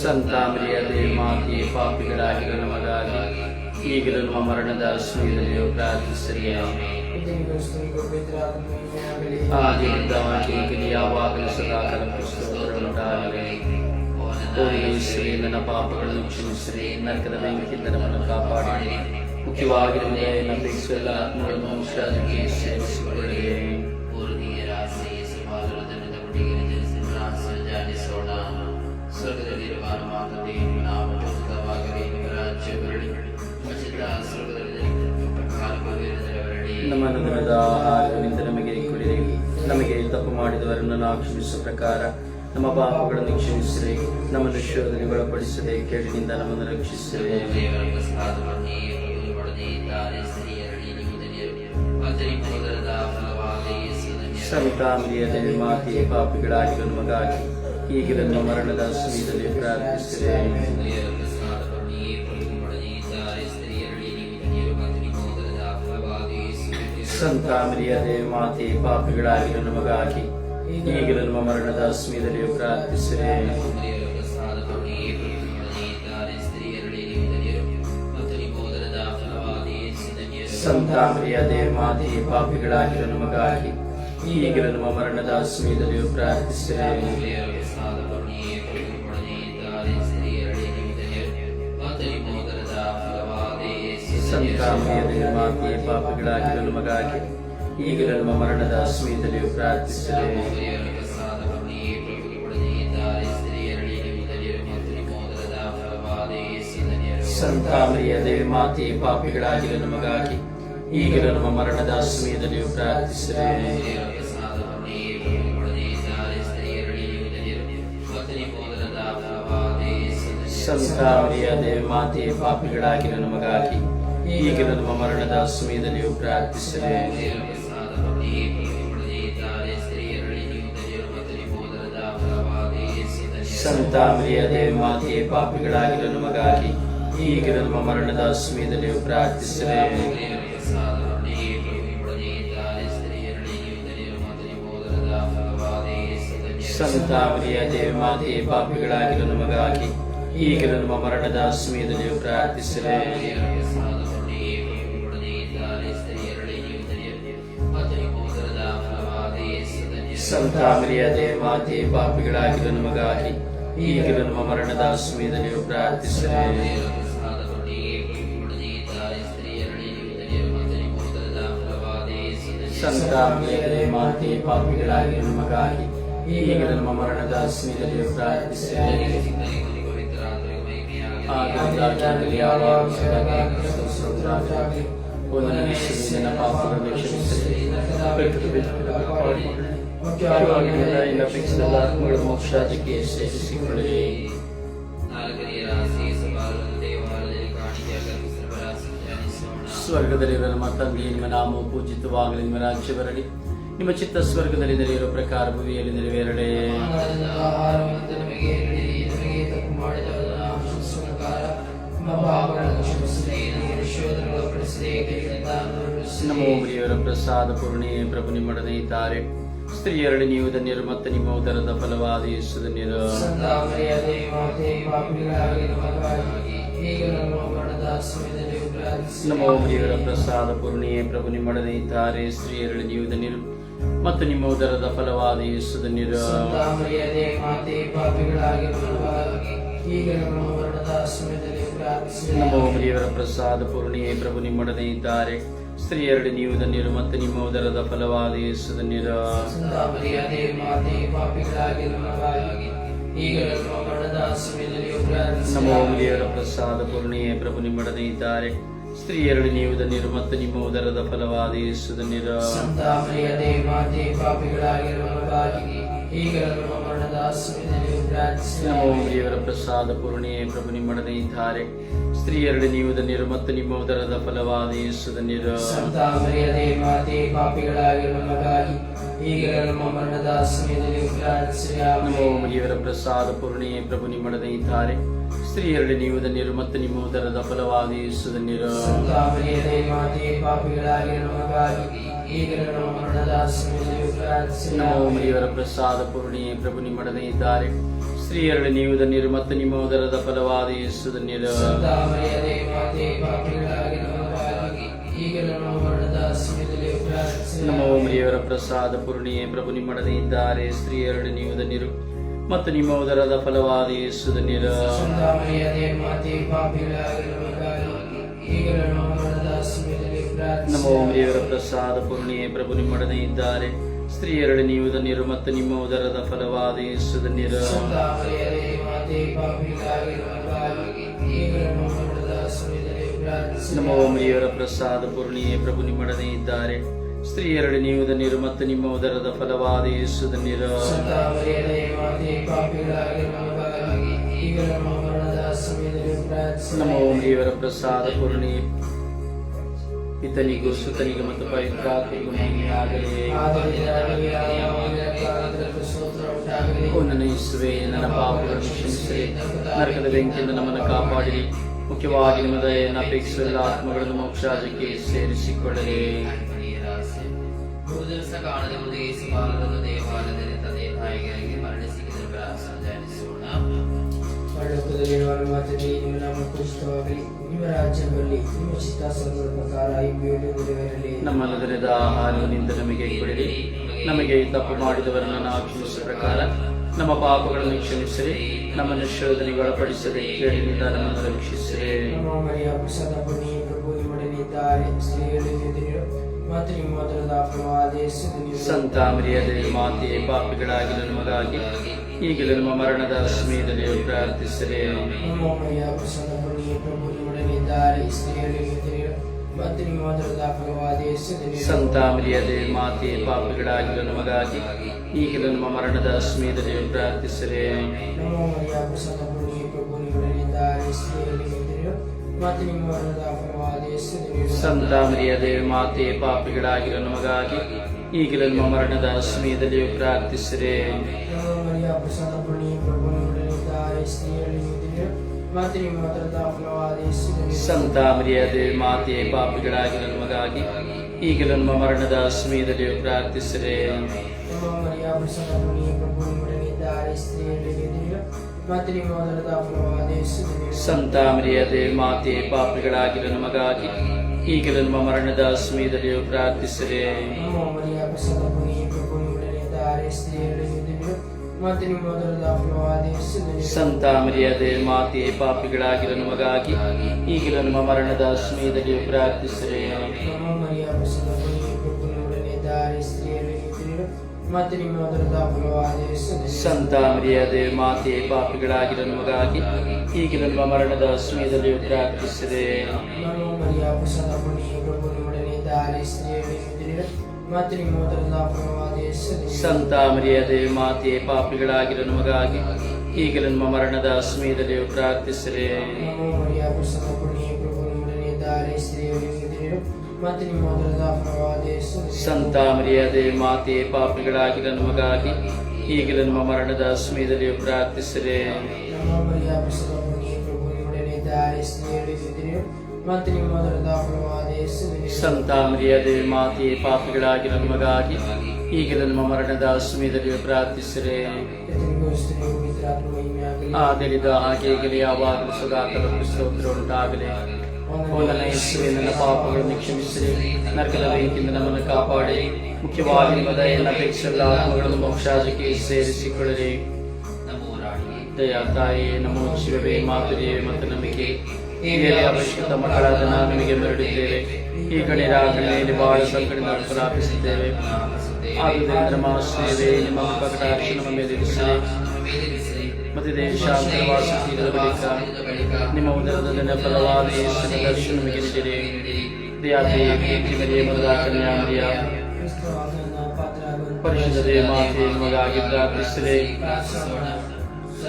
Santa Maria Dei Mati, പാപികളാകിയ മകാലി ഭീകരനും അമരണത ആശ്രയിതയോ പ്രാർത്ഥിച്ചറിയാമേ ആദ്യവാക്യം സദാകരം പുസ്തകങ്ങളുണ്ടാകലേ ഓരോ ശ്രീ എന്ന പാപ്പകളും ശ്രീ നരകതമെങ്കിന്തരമെന്ന് കാപ്പാടി മുഖ്യവാകിരുന്നേ നമ്മെ എല്ലാ ആത്മകളും മനുഷ്യ സേവിച്ചുകൊള്ളുകയും ನಿಮ್ಮ ನಗರದ ಆಹಾರಗಳಿಂದ ನಮಗೆ ಕೊಡಿರಿ. ನಮಗೆ ತಪ್ಪು ಮಾಡಿದವರನ್ನು ನಾವು ಕ್ಷಮಿಸುವ ಪ್ರಕಾರ ನಮ್ಮ ಪಾಪಗಳನ್ನು ಕ್ಷಮಿಸಿರಿ. ನಮ್ಮನ್ನು ಶೋಧನೆಗೊಳಪಡಿಸದೆ ಕೇಳಿನಿಂದ ನಮ್ಮನ್ನು ರಕ್ಷಿಸಿರಿ. ದೇವರ ಪ್ರಸಾದವನ್ನೇ ಪ್ರಭು ಪಡೆದಿದ್ದಾರೆ ಸ್ತ್ರೀಯರಲ್ಲಿ ಈಗಿರನ್ನು ಮರಣದ ಮತ್ತು ನಿಮ್ಮ ಯೇಸುವಿನ ಸಂತಾಮರಿಯದೇ ಮಾತೆ ಪಾಪಿಗಳಾಗಿರೋ ನಮಗಾಗಿ. ಈಗಲೂ ನಮ್ಮ ಮರಣದ ಸಮಯದಲ್ಲಿ ಪ್ರಾರ್ಥಿಸಿದೆ ಯೇಸುವಿನ ಸಂತಾಮರಿಯದೇ ಮಾತೆ ಪಾಪಿಗಳಾಗಿರೋ ನಮಗಾಗಿ. ಈಗಲೂ ನಮ್ಮ ಮರಣದ ಸಮಯದಲ್ಲಿ ಪ್ರಾರ್ಥಿಸಿರಿ ನೀವು ಧನ್ಯರು ಮತ್ತು ನಿಮ್ಮ ಉದರದ ಫಲವಾದ ಯೇಸುವಿನ ಸಂತ ಮರಿಯ ದೇವಿ ಮಾತೆ ಪಾಪಿಗಳಾಗಿರೋ ನಮಗಾಗಿ ಈಗ ನಮ್ಮ ಮರಣದ ಸಮಯದಲ್ಲಿಯೂ ಪ್ರಾರ್ಥಿಸಿದೆ ಸಂತಾಮರಿಯ ದೇವಿ ಮಾತೆ ಪಾಪಿಗಳಾಗಿರೋ ನಮಗಾಗಿ ಈಗಲೂ ನಮ್ಮ ಮರಣದ ಸಮಯದಲ್ಲಿ ಪ್ರಾರ್ಥಿಸಿರೆ ಸಂತ ಮರಿಯ ದೇವಿ ಮಾತೆ ಪಾಪಿಗಳಾಗಿರೋ ನಮಗಾಗಿ ಈಗ ನಮ್ಮ ಮರಣದ ಸಮಯದಲ್ಲಿ ಪ್ರಾರ್ಥಿಸಿರೆ ಸಂತ ಮರಿಯ ದೇವಿ ಮಾತೆ ಪಾಪಿಗಳಾಗಿರೋ ನಮಗಾಗಿ ಈಗ ನಮ್ಮ ಮರಣದ ಸಮಯದಲ್ಲಿ ಪ್ರಾರ್ಥಿಸಿರೆ ಸಂತ ಮರಿಯ ದೇವಿ ಮಾತೆ ಪಾಪಿಗಳಾಗಿರೋ ನಮಗಾಗಿ ಈಗಲೂ ನಮ್ಮ ಮರಣದ ಸಮಯದಲ್ಲಿಯೂ ಪ್ರಾರ್ಥಿಸಿರೆ ಸಂತ ಮರಿಯ ದೇವಿ ಮಾತೆ ಪಾಪಿಗಳಾಗಿರೋ ನಮಗಾಗಿ ಈಗಲೂ ನಮ್ಮ ಮರಣದ ಸಮಯದಲ್ಲಿಯೂ ಪ್ರಾರ್ಥಿಸಿರೆ ಆಗಾಗಲಿ ಯಾವಾಗ ಸ್ತೋತ್ರಾಗಲಿ. ಓ ನನ್ನ ಯೇಸುವೆ, ನನ್ನ ಪಾಪಗಳನ್ನು ಕ್ಷಮಿಸಿರಿ. ಬೆಟ್ಟದ ಬೆಟ್ಟದ ಕಾಪಾಡಿಕೊಳ್ಳಿ. ಯಾವಾಗಲಿಂದ ಇಲ್ಲ ಅಪೇಕ್ಷಿಸದ ಆತ್ಮಗಳ ಮೋಕ್ಷಾದಿಗೆ ಸೇರಿಸಿಕೊಳ್ಳಿ ಸ್ವರ್ಗದಲ್ಲಿರುವ ನಮ್ಮ ತಂದೆ ನಿಮ್ಮ ನಾಮವು ಪೂಜಿತವಾಗಲಿ ನಿಮ್ಮ ರಾಜ್ಯ ಬರಲಿ ನಿಮ್ಮ ಚಿತ್ತ ಸ್ವರ್ಗದಲ್ಲಿ ನಡೆಯಿರೋ ಪ್ರಕಾರ ಭೂಮಿಯಲ್ಲಿ ನೆರವೇರಡೆ ಆಹಾರವನ್ನು ನಮಗೆ ನೀಡಿ, ನಮಗೆ ತಪ್ಪು ಮಾಡಿದವರನ್ನು ನಾವು ಕ್ಷಮಿಸುವ ಪ್ರಕಾರ ನಮ್ಮ ಪಾಪಗಳನ್ನು ಕ್ಷಮಿಸಿರಿ, ನಮ್ಮನ್ನು ಶೋಧನೆಗೆ ಒಳಪಡಿಸಿರಿ, ಕೈಗಳಿಂದ ನಮ್ಮನ್ನು ಬಿಡಿಸಿರಿ. ನಮ್ಮ ಪ್ರಿಯವರ ಪ್ರಸಾದ ಪೂರ್ಣಿ ಪ್ರಭು ನಿಮ್ಮೊಡನೆ ಇದ್ದಾರೆ ಸ್ತ್ರೀಯರಲ್ಲಿ ನೀವು ಧನ್ಯರು ಮತ್ತು ನಿಮ್ಮ ಉದರದ ಫಲವಾದ ಯೇಸು ಧನ್ಯರು. ಸಂತ ಮರಿಯದೇ ಮಾತೆ ಪಾಪಿಗಳಾಗಿ ನಮಗಾಗಿ ಈಗ ನಮ್ಮ ಪ್ರಿಯರ ಪ್ರಸಾದ ಪೂರ್ಣಿಯೇ ಪ್ರಭು ನಿಮ್ಮೊಡನೆ ಇದ್ದಾರೆ. ಸ್ತ್ರೀಯರಲ್ಲಿ ನೀವು ಧನ್ಯರು ಮತ್ತು ನಿಮ್ಮ ಉದರದ ಫಲವಾದ ಯೇಸು ಧನ್ಯರು. ಸಂತ ಮರಿಯದೇ ಮಾತೆ ಪಾಪಿಗಳಾಗಿ ನಮಗಾಗಿ ಈಗ ನಮ್ಮ ಮರಣದ ಸಮಯದಲ್ಲಿ ಪ್ರಾರ್ಥಿಸಿರಿ. ನಮ್ಮ ಪ್ರಿಯವರ ಪ್ರಸಾದ ಪೂರ್ಣಿಯೇ ಪ್ರಭು ನಿಮ್ಮೊಡನೆ ಇದ್ದಾರೆ. ಸ್ತ್ರೀಯರಲ್ಲಿ ನೀವು ಧನ್ಯರು ಮತ್ತು ನಿಮ್ಮ ಉದರದ ಫಲವಾದ ಯೇಸು ಧನ್ಯರು ಸಂತ ಪಾಪಿಗಳಾಗಿ ನಮಗಾಗಿ ಈಗ ನಮ್ಮ ಮರಣದ ಸಮಯದಲ್ಲಿ ಪ್ರಾರ್ಥಿಸಿರಿ. ನಮ್ಮ ಪ್ರಿಯವರ ಪ್ರಸಾದ ಪೂರ್ಣಿಯೇ ಪ್ರಭು ನಿಮ್ಮೊಡನೆ ಇದ್ದಾರೆ ಎರಡು ನೀವು ಧನ್ಯರು ಮತ್ತು ನಿಮ್ಮ ಉದರದ ಫಲವಾದ ಯೇಸು ಧನ್ಯರು ಈಗ ನಮ್ಮ ದೇವರ ಪ್ರಸಾದ ಪೂರ್ಣಿಯೇ ಪ್ರಭು ನಿಮ್ಮೊಡನೆ ಇದ್ದಾರೆ. ಸ್ತ್ರೀಯರಲ್ಲಿ ನೀವು ಧನ್ಯರು ಮತ್ತು ನಿಮ್ಮ ಉದರದ ಫಲವಾದ ಯೇಸು ಧನ್ಯರು. ಸಂತ ಮರಿಯದೇ ಮಾತೆ ಪಾಪಿಗಳಾಗಿ ನಮಗಾಗಿ ಈಗ ನಮ್ಮ ಮರಣದ ಸಮಯದಲ್ಲಿ ನಮೋ ದೇವರ ಪ್ರಸಾದ ಪೂರ್ಣಿಯೇ ಪ್ರಭು ನಿಮ್ಮೊಡನೆ ಇದ್ದಾರೆ. ಸ್ತ್ರೀಯರಲ್ಲಿ ನೀವು ಧನ್ಯರು ಮತ್ತು ನಿಮ್ಮ ಉದರದ ಫಲವಾದ ಯೇಸು ಧನ್ಯರು. ಸಂತ ಮರಿಯದೇ ಮಾತೆ ಪಾಪಿಗಳಾಗಿ ನಮಗಾಗಿ ಪ್ರಿಯವರ ಪ್ರಸಾದ ಪೂರ್ಣಿಯೇ ಪ್ರಭು ನಿಮ್ಮೊಡನೆ ಇದ್ದಾರೆ. ನೀವು ಧನ್ಯರು ಮತ್ತು ನಿಮ್ಮ ಉದರದ ಫಲವಾದ ಯೇಸು ಧನ್ಯರು. ನಮೋ ಮರಿಯವರ ಪ್ರಸಾದ ಪೂರ್ಣಿಯೇ ಪ್ರಭು ನಿಮ್ಮೊಡನೆ ಇದ್ದಾರೆ. ಸ್ತ್ರೀಯರಲ್ಲಿ ನೀವು ಧನ್ಯರು ಮತ್ತು ನಿಮ್ಮ ಉದರದ ಫಲವಾದ ಯೇಸು ಧನ್ಯರು. ಸಂತ ಪ್ರಾರ್ಥಿಸಿರಿ. ದೇವರ ಪ್ರಸಾದ ಪೂರ್ಣಿಯೇ ಪ್ರಭು ನಿಮ್ಮೊಡನೆ ಇದ್ದಾರೆ ಸ್ತ್ರೀಯರಡೆ ನೀವು ಧನ್ಯರು ಮತ್ತು ನಿಮ್ಮ ಉದರದ ಫಲವಾದ ಯೇಸು ಧನ್ಯರು ದೇವರ ಪ್ರಾರ್ಥಿಸಿರಿ. ನಮ್ಮ ಪ್ರಸಾದ ಪೂರ್ಣಿಯೇ ಪ್ರಭು ನಿಮ್ಮೊಡನೆ ಇದ್ದಾರೆ ಸ್ತ್ರೀಯರಡೆ ನೀವು ಧನ್ಯರು ಮತ್ತು ನಿಮ್ಮ ಉದರದ ಫಲವಾದ ಯೇಸು ಧನ್ಯರು ದೇವರ ಪ್ರಸಾದ ಪಾಪಿಗಳಾಗಿ ಪಿತನಿಗೂ ಸುತನಿಗೂ ಮತ್ತು ಪವಿತ್ರಾತ್ಮರಿಗೂ ಮಹಿಮೆಯಾಗಲಿ. ಓ, ನನ್ನ ಯೇಸುವೆ, ನನ್ನ ಪಾಪಗಳನ್ನು ಕ್ಷಮಿಸಿರಿ. ನರಕದ ಬೆಂಕಿಯಿಂದ ನಮ್ಮನ್ನು ಕಾಪಾಡಿ ಮುಖ್ಯವಾಗಿ ನಿಮ್ಮ ದಯೆಯನ್ನು ಅಪೇಕ್ಷಿಸಿದ ಆತ್ಮಗಳನ್ನು ಮೋಕ್ಷಾಜಕ್ಕೆ ಸೇರಿಸಿಕೊಳ್ಳಲಿ. ಮೂರು ಪರಲೋಕದಲ್ಲಿರುವ ನಮ್ಮ ತಂದೆಯೇ, ನಿಮ್ಮ ನಾಮ ಪೂಜಿತವಾಗಲಿ ನಿಮ್ಮ ರಾಜ್ಯ ಬರಲಿ ನಿಮ್ಮ ಚಿತ್ತಾಸನಗಳ ಪ್ರಕಾರ ಈ ಬೇಡುವುದರಲ್ಲಿ ನಮ್ಮ ನಮ್ಮಲ್ಲದರದ ಆಹಾರದಿಂದ ನಮಗೆ ಕೊಡಿರಿ. ನಮಗೆ ತಪ್ಪು ಮಾಡಿದವರನ್ನು ನಾವು ಕ್ಷಮಿಸುವ ಪ್ರಕಾರ ನಮ್ಮ ಪಾಪಗಳನ್ನು ಕ್ಷಮಿಸಿರಿ. ನಮ್ಮನ್ನು ಶೋಧನೆಗೆ ಒಳಪಡಿಸದೆ ಕೇಳಿನಿಂದ ನಮ್ಮನ್ನು ರಕ್ಷಿಸಿರಿ. ನಮ್ಮ ಮರಿಯ ಪ್ರಸಾದ ಪುಣ್ಯ ಪ್ರಭು ನಿಮ್ಮೊಡನೆ ಇದ್ದಾರೆ. ಸ್ತ್ರೀಯರಲ್ಲಿ ನೀವು ಮತ್ತು ನಿಮ್ಮ ಸಂತ ಮರಿಯದೆ ಮಾತೆಯೇ ಪಾಪಿಗಳಾಗಿಲ್ಲ ನಮಗಾಗಿ ಈಗಲೂ ನಮ್ಮ ಮರಣದ ಸಮಯದಲ್ಲಿ ಪ್ರಾರ್ಥಿಸಿರಿ ನಮ್ಮ ಮರಿಯ ಪ್ರಸಾದ ಪುಣ್ಯ ಪ್ರಭು ನಿಮ್ಮೊಡನೆ ಮರಣಿದ್ದಾರೆ ಸ್ತ್ರೀಯರಿಗೆ ತಿಳಿಯಲು ಮತ್ತು ನಿಮ್ಮ ಅದರದ ಫಲವಾದ ಯೇಸು ತಿಳಿಯಲು ಸಂತ ಮರಿಯದೆ ಮಾತೆ ಪಾಪಿಗಳಾಗಿರೋ ನಮಗಾಗಿ ಈಗಲೂ ನಮ್ಮ ಮರಣದ ಸಮಯದಲ್ಲಿ ಪ್ರಾರ್ಥಿಸಿರೆ ನಮೋ ಮರಿಯ ಪ್ರಸಾದ ಪುಣ್ಯ ಪ್ರಭು ನಿಮ್ಮೊಡನಿದ್ದಾರೆ ಸ್ತ್ರೀಯರಿಗೆ ತಿಳಿಯಲು ಮತ್ತು ನಿಮ್ಮ ಅದರದ ಫಲವಾದ ಯೇಸು ತಿಳಿಯಲು ಸಂತ ಮರಿಯದೆ ಮಾತೆ ಪಾಪಿಗಳಾಗಿರೋ ನಮಗಾಗಿ ಈಗಲೂ ನಮ್ಮ ಮರಣದ ಸಮಯದಲ್ಲಿ ಪ್ರಾರ್ಥಿಸಿರೆ. ಸಂತ ಮರ್ಯಾದೆ ಮಾತೆ ಪಾಪಿಗಳಾಗಿರೋ ನಮಗಾಗಿ ಈಗಲೂ ನಮ್ಮ ಮರಣದ ಸಮಯದಲ್ಲಿ ಪ್ರಾರ್ಥಿಸಿರೆ. ಸಂತ ಮರ್ಯಾದೆ ಮಾತೆ ಪಾಪಿಗಳಾಗಿರೋ ನಮಗಾಗಿ ಈಗಲೂ ನಮ್ಮ ಮರಣದ ಸಮಯದಲ್ಲಿ ಪ್ರಾರ್ಥಿಸಿರೆ. ನಮೋ ಮರಿಯ ಪ್ರಸಾದ ಪುಣ್ಯ ಪ್ರಭು ನಿಮ್ಮೊಡನಿದ್ದಾರೆ ಸ್ತ್ರೀಯರಿಗೆ ತಿಳಿಯಲು ಮತ್ತು ನಿಮ್ಮ ಅದರದ ಫಲವಾದ ಯೇಸು ತಿಳಿಯಲು ಸಂತ ಮರ್ಯಾದೆ ಮಾತೆ ಪಾಪಿಗಳಾಗಿರೋ ನಮಗಾಗಿ ಈಗಲೂ ನಮ್ಮ ಮರಣದ ಸಮಯದಲ್ಲಿ ಪ್ರಾರ್ಥಿಸಿರೆ. ಮತ್ತು ನಿಮ್ಮ ಸಂತ ಮರ್ಯಾದೆ ಮಾತೆ ಪಾಪಿಗಳಾಗಿರೋ ನಮಗಾಗಿ ಈಗಲೂ ನಮ್ಮ ಮರಣದ ಸಮಯದಲ್ಲಿ ಪ್ರಾರ್ಥಿಸಿದೆ ಸಂತ ಮರ್ಯಾದೆ ಮಾತೆ ಪಾಪಿಗಳಾಗಿರೋ ನಮಗಾಗಿ ಈಗಲೂ ನಮ್ಮ ಮರಣದ ಸಮಯದಲ್ಲಿ ಪ್ರಾರ್ಥಿಸಿರೆ ಸಂತ ಮರಿಯದೆ ಮಾತೆ ಪಾಪಿಗಳಾಗಿರೋ ನಮಗಾಗಿ ಈಗಲೂ ನಮ್ಮ ಮರಣದ ಸಮಯದಲ್ಲಿ ತಿಳಿಯಲು ಸಂತ ಮರಿಯದೆ ಮಾತೆ ಪಾಪಿಗಳಾಗಿರೋ ನಮಗಾಗಿ ಈಗಲೂ ನಮ್ಮ ಮರಣದ ಸಮಯದಲ್ಲಿ ಮಹಿಮೆಯಾಗಲಿ ಆದರಿದ ಹಾಗೆ ಈಗಲೇ ಯಾವಾಗಲೂ ಸುಧಾಕರ ಸ್ತೋತ್ರ ಉಂಟಾಗಲಿ. ಪಾಪಗಳನ್ನು ಕ್ಷಮಿಸಿರಿ ನರಕದ ನಮ್ಮನ್ನು ಕಾಪಾಡಿ, ಮುಖ್ಯವಾಗಿ ನಿಮ್ಮ ದಯೆಯನ್ನು ಅಪೇಕ್ಷೆಲ್ಲ ಆತ್ಮಗಳನ್ನು ನಮೋ ರಾಣಿಯೇ ದಯ ತಾಯಿ ನಮೋ ಶಿವವೇ ಮಾತುರಿಯೇ ಮತ್ತು ಈ ವೇಳೆ ಅವಶ್ಯಕತ ಮಕ್ಕಳಾದ ನಾವು ನಿಮಗೆ ಮರಡಿದ್ದೇವೆ ಈ ಕಡೆ ರಾಜನೆಯಲ್ಲಿ ಬಹಳ ಸಂಕಟದಿಂದ ಆದುದರಿಂದ ನಮ್ಮ ಸೇವೆ ನಿಮ್ಮ ಕಟಾಕ್ಷ ನಮ್ಮ ಮೇಲೆ ಇರಿಸಿರಿ ಮತ್ತು ದೇಶಾಂತರ ವಾಸಿಸಿದ ಬಳಿಕ ನಿಮ್ಮ ಉದರದ ದಿನ ಫಲವಾದ ಯೇಸುವಿನ ದರ್ಶನ ನಮಗೆ ನೀಡಿರಿ ದೇಯಾತೆಯೇ ಕೀರ್ತಿ ಮರಿಯೇ ಮೊದಲ ಕನ್ಯಾಮರಿಯ ಕ್ರಿಸ್ತವಾದ ನನ್ನ ಪಾತ್ರರಾಗುವಂತೆ ಪರಿಶುದ್ಧ ದೇವಮಾತೆ ನಮಗಾಗಿ ಪ್ರಾರ್ಥಿಸಿರಿ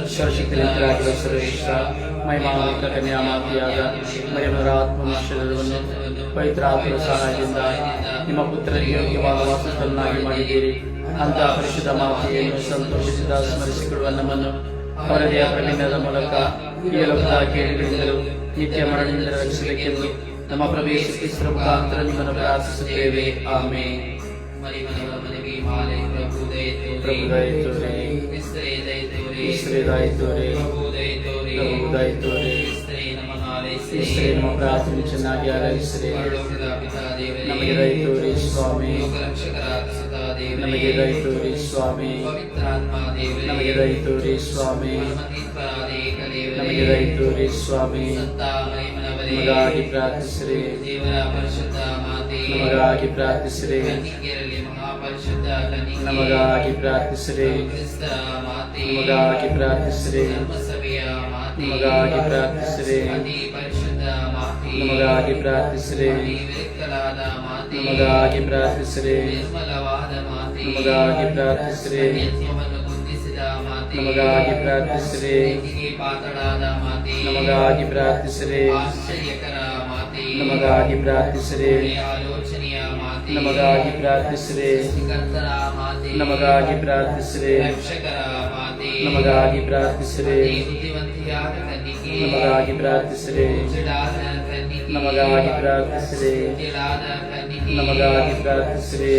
ಸರ್ವಶಕ್ತಿವಂತರಾಗಿರುವ ಸರ್ವೇಶ್ವರ ಮಹಿಮಾನ್ವಿತ ಕನ್ಯಾಮಾತೆಯಾದ ಮರಿಯಮರ ಆತ್ಮಶರೀರವನ್ನು ಪವಿತ್ರಾತ್ಮರ ಸಹಾಯದಿಂದ ನಿಮ್ಮ ಪುತ್ರರಿಗೆ ಯೋಗ್ಯವಾದ ವಾಸಸ್ಥಳನ್ನಾಗಿ ಮಾಡಿದ್ದೀರಿ ಅಂತ ಪರಿಶುದ್ಧ ಮಾತೆಯನ್ನು ಸಂತೋಷದಿಂದ ಸ್ಮರಿಸಿಕೊಳ್ಳುವ ನಮ್ಮನ್ನು ಅವರದೇ ಪ್ರಮಿಂದದ ಮೂಲಕ ಈ ಲೋಕದ ಕೇಳಿಗಳಿಂದಲೂ ನಿತ್ಯ ಮರಣದಿಂದ ರಕ್ಷಿಸಬೇಕೆಂದು ನಮ್ಮ ಪ್ರವೇಶ ಕ್ರಿಸ್ತರ ಮುಖಾಂತರ ನಿಮ್ಮನ್ನು ಪ್ರಾರ್ಥಿಸುತ್ತೇವೆ ಆಮೇಲೆ ಮರಿಮನವ ಮನವಿ ಮಾಲೆ ಪಿತಾ ದೇವರೇ, ನಮಗೆ ದಯತೋರಿ ಸ್ವಾಮಿ ಲೋಕರಕ್ಷಕರಾದ ಸುತಾ ದೇವರೇ, ನಮಗೆ ದಯತೋರಿ ಸ್ವಾಮಿ ಪವಿತ್ರಾತ್ಮ ದೇವರೇ, ನಮಗೆ ದಯತೋರಿ ಸ್ವಾಮಿ ಪರಮತೀರ್ಥರಾದ ಏಕ ದೇವರೇ, ನಮಗೆ ದಯತೋರಿ ಸ್ವಾಮಿ ಸಂತ ಮರಿಮನವರೇ, ನಮಗಾಗಿ ಪ್ರಾರ್ಥಿಸಿರಿ ದೇವರ ಪರಿಶುದ್ಧ ಮಾತೆ ನಮಗಾಗಿ ಪ್ರಾರ್ಥಿಸಿರಿ ಕನ್ನಿಕೆಯರಲ್ಲಿ ಮಹಾಪರಿಶುದ್ಧ ಕನ್ನಿಕೆ, ನಮಗಾಗಿ ಪ್ರಾರ್ಥಿಸಿರಿ ಕ್ರಿಸ್ತರ ಮಾತೆ, ನಮಗಾಗಿ ಪ್ರಾರ್ಥಿಸಿರಿ ಧರ್ಮಸಭೆಯ ಮಾತೆ, ನಮಗಾಗಿ ಪ್ರಾರ್ಥಿಸಿರಿ ಅತಿ ಪರಿಶುದ್ಧ ಮಾತೆ, ನಮಗಾಗಿ ಪ್ರಾರ್ಥಿಸಿರಿ ಅತಿ ವಿರಕ್ತಳಾದ ಮಾತೆ, ನಮಗಾಗಿ ಪ್ರಾರ್ಥಿಸಿರಿ ನಿರ್ಮಲವಾದ ಮಾತೆ, ನಮಗಾಗಿ ಪ್ರಾರ್ಥಿಸಿರಿ ನಿತ್ಯವನ್ನು ಕುಂದಿಸಿದ ಮಾತೆ, ನಮಗಾಗಿ ಪ್ರಾರ್ಥಿಸಿರಿ ಪ್ರೀತಿಗೆ ಪಾತ್ರಳಾದ ಮಾತೆ, ನಮಗಾಗಿ ಪ್ರಾರ್ಥಿಸಿರಿ ಆಶ್ಚರ್ಯಕರ ಮಾತೆ, ನಮಗಾಗಿ ಪ್ರಾರ್ಥಿಸಿರಿ ಆಲೋಚನೆಯ ಮಾತೆ, ನಮಗಾಗಿ ಪ್ರಾರ್ಥಿಸಿರಿ ಸೃಷ್ಟಿಕರ್ತರ ಮಾತೆ, ನಮಗಾಗಿ ಪ್ರಾರ್ಥಿಸಿರಿ ರಕ್ಷಕರ ಮಾತೆ, ನಮಗಾಗಿ ಪ್ರಾರ್ಥಿಸಿರಿ ಅತಿ ಬುದ್ಧಿವಂತಿಯಾದ ಕನ್ನಿಕೆ, ನಮಗಾಗಿ ಪ್ರಾರ್ಥಿಸಿರಿ نمگاہدرا کسرے نمگاہدرا کسرے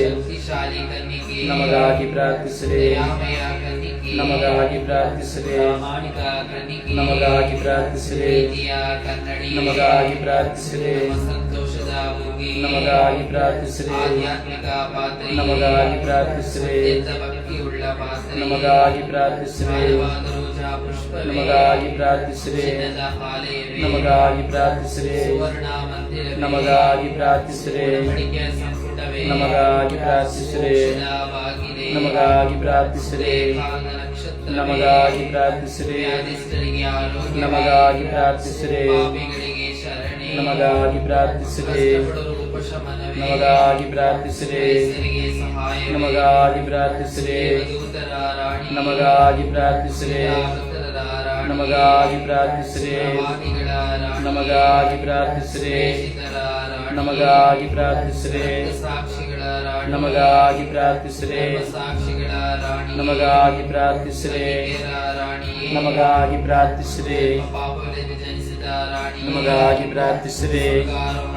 نمگاہدرا کسرے نمگاہدرا کسرے نمگاہدرا کسرے نمگاہدرا کسرے نمگاہدرا کسرے نمگاہدرا ನಮಗಾಗಿ ಪ್ರಾರ್ಥಿಸಿರಿ. ನಮಗಾಗಿ ಪ್ರಾರ್ಥಿಸಿರಿ. ನಮಗಾಗಿ ಪ್ರಾರ್ಥಿಸಿರಿ. ನಮಗಾಗಿ ಪ್ರಾರ್ಥಿಸಿರಿ. ನಮಗಾಗಿ ಪ್ರಾರ್ಥಿಸಿರಿ. ನಮಗಾಗಿ ಪ್ರಾರ್ಥಿಸಿರಿ. ನಮಗಾಗಿ ಪ್ರಾರ್ಥಿಸಿರಿ. ನಮಗಾಗಿ ಪ್ರಾರ್ಥಿಸಿರಿ. ನಮಗಾಗಿ ಪ್ರಾರ್ಥಿಸಿರಿ ನಮಗಾಗಿ ಪ್ರಾರ್ಥಿಸಿರಿ ನಮಗಾಗಿ ಪ್ರಾರ್ಥಿಸಿರಿ ನಮಗಾಗಿ ಪ್ರಾರ್ಥಿಸಿರಿ ನಮಗಾಗಿ ಪ್ರಾರ್ಥಿಸಿರಿ ನಮಗಾಗಿ ಪ್ರಾರ್ಥಿಸಿರಿ ನಮಗಾಗಿ ಪ್ರಾರ್ಥಿಸಿರಿ ನಮಗಾಗಿ ಪ್ರಾರ್ಥಿಸಿರಿ ನಮಗಾಗಿ ಪ್ರಾರ್ಥಿಸಿರಿ ನಮಗಾಗಿ ಪ್ರಾರ್ಥಿಸಿರಿ ಪ್ರೇಷಿತರ ರಾಣಿ ನಮಗಾಗಿ ಪ್ರಾರ್ಥಿಸಿರಿ ಸಾಕ್ಷಿಗಳ ರಾಣಿ ನಮಗಾಗಿ ಪ್ರಾರ್ಥಿಸಿರಿ ಸಾಕ್ಷಿಗಳ ರಾಣಿ ನಮಗಾಗಿ ಪ್ರಾರ್ಥಿಸಿರಿ ಹಿರಿಯರ ರಾಣಿ ನಮಗಾಗಿ ಪ್ರಾರ್ಥಿಸಿರಿ ಪಾಪಗಳಿಂದ ಜನಿಸಿದ ರಾಣಿ ನಮಗಾಗಿ ಪ್ರಾರ್ಥಿಸಿರಿ